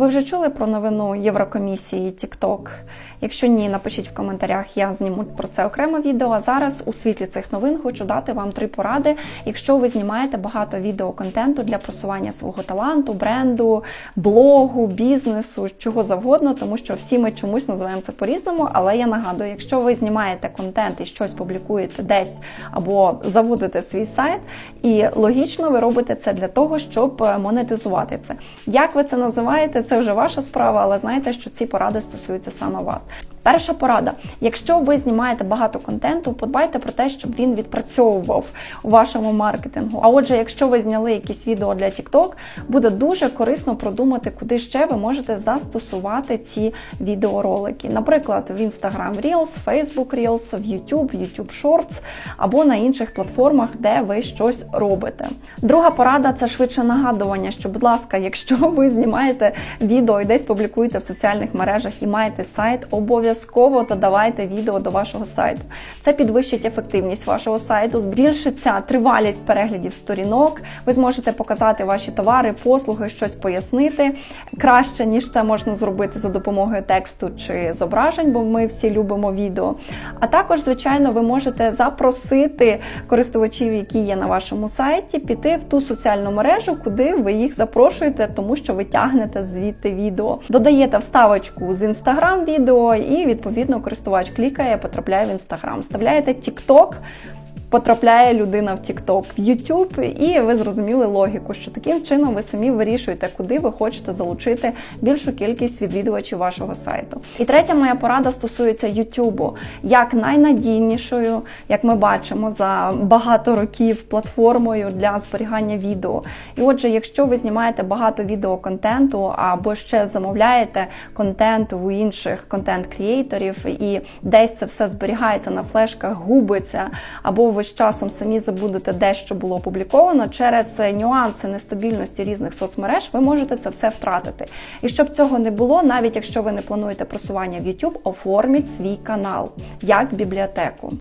Ви вже чули про новину Єврокомісії TikTok? Якщо ні, напишіть в коментарях, я зніму про це окреме відео. А зараз у світлі цих новин хочу дати вам три поради, якщо ви знімаєте багато відеоконтенту для просування свого таланту, бренду, блогу, бізнесу, чого завгодно, тому що всі ми чомусь називаємо це по-різному. Але я нагадую, якщо ви знімаєте контент і щось публікуєте десь або заводите свій сайт, і логічно ви робите це для того, щоб монетизувати це. Як ви це називаєте? Це вже ваша справа, але знайте, що ці поради стосуються саме вас. Перша порада: якщо ви знімаєте багато контенту, подбайте про те, щоб він відпрацьовував у вашому маркетингу. А отже, якщо ви зняли якісь відео для TikTok, буде дуже корисно продумати, куди ще ви можете застосувати ці відеоролики. Наприклад, в Instagram Reels, Facebook Reels, в YouTube, YouTube Shorts або на інших платформах, де ви щось робите. Друга порада це швидше нагадування, що, будь ласка, якщо ви знімаєте відео і десь публікуєте в соціальних мережах і маєте сайт, обов'язково додавайте відео до вашого сайту. Це підвищить ефективність вашого сайту, збільшиться тривалість переглядів сторінок. Ви зможете показати ваші товари, послуги, щось пояснити краще, ніж це можна зробити за допомогою тексту чи зображень, бо ми всі любимо відео. А також, звичайно, ви можете запросити користувачів, які є на вашому сайті, піти в ту соціальну мережу, куди ви їх запрошуєте, тому що ви тягнете звідти відео. Додаєте вставочку з інстаграм відео, відповідно користувач клікає, потрапляє в інстаграм. Вставляєте TikTok, Потрапляє людина в TikTok, в YouTube, і ви зрозуміли логіку, що таким чином ви самі вирішуєте, куди ви хочете залучити більшу кількість відвідувачів вашого сайту. І третя моя порада стосується YouTube, як найнадійнішою, як ми бачимо, за багато років платформою для зберігання відео. І отже, якщо ви знімаєте багато відеоконтенту або ще замовляєте контент у інших контент-крієйторів, і десь це все зберігається на флешках, губиться, або з часом самі забудете де що було опубліковано, через нюанси нестабільності різних соцмереж ви можете це все втратити. І щоб цього не було, навіть якщо ви не плануєте просування в YouTube, оформіть свій канал як бібліотеку.